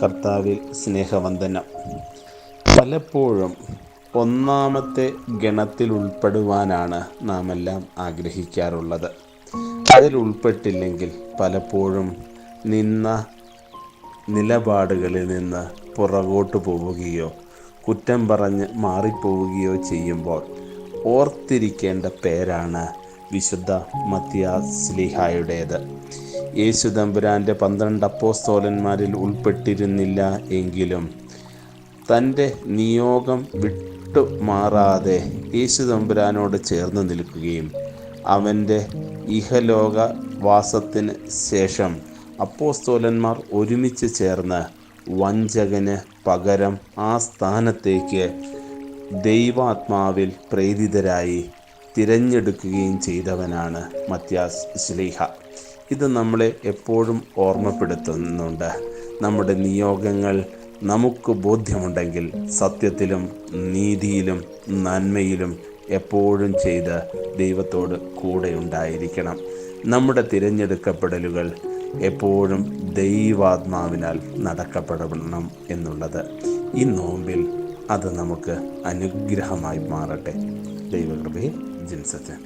കർത്താവിൽ സ്നേഹവന്ദനം. പലപ്പോഴും ഒന്നാമത്തെ ഗണത്തിൽ ഉൾപ്പെടുവാനാണ് നാം എല്ലാം ആഗ്രഹിക്കാറുള്ളത്. അതിൽ ഉൾപ്പെട്ടില്ലെങ്കിൽ പലപ്പോഴും നിന്ന നിലപാടുകളിൽ നിന്ന് പുറകോട്ട് പോവുകയോ കുറ്റം പറഞ്ഞ് മാറിപ്പോവുകയോ ചെയ്യുമ്പോൾ ഓർത്തിരിക്കേണ്ട പേരാണ് വിശുദ്ധ മത്തിയാസ്ലിഹായുടേത് യേശു തമ്പുരാന്റെ പന്ത്രണ്ട് അപ്പോസ്തോലന്മാരിൽ ഉൾപ്പെട്ടിരുന്നില്ല എങ്കിലും തന്റെ നിയോഗം വിട്ടു മാറാതെ യേശു തമ്പുരാനോട് ചേർന്ന് നിൽക്കുകയും അവന്റെ ഇഹലോക വാസത്തിന് ശേഷം അപ്പോസ്തോലന്മാർ ഒരുമിച്ച് ചേർന്ന് വഞ്ചകന് പകരം ആ സ്ഥാനത്തേക്ക് ദൈവാത്മാവിൽ പ്രേരിതരായി തിരഞ്ഞെടുക്കുകയും ചെയ്തവനാണ് മത്യാസ് ശ്ലീഹ ഇത് നമ്മളെ എപ്പോഴും ഓർമ്മപ്പെടുത്തുന്നുണ്ട്. നമ്മുടെ നിയോഗങ്ങൾ നമുക്ക് ബോധ്യമുണ്ടെങ്കിൽ സത്യത്തിലും നീതിയിലും നന്മയിലും എപ്പോഴും ചെയ്ത് ദൈവത്തോട് കൂടെ ഉണ്ടായിരിക്കണം. നമ്മുടെ തിരഞ്ഞെടുക്കപ്പെടലുകൾ എപ്പോഴും ദൈവാത്മാവിനാൽ നടക്കപ്പെടണം എന്നുള്ളത്. ഈ നോമ്പിൽ അത് നമുക്ക് അനുഗ്രഹമായി മാറട്ടെ. ദൈവകൃപയും ജിൻസച്ചൻ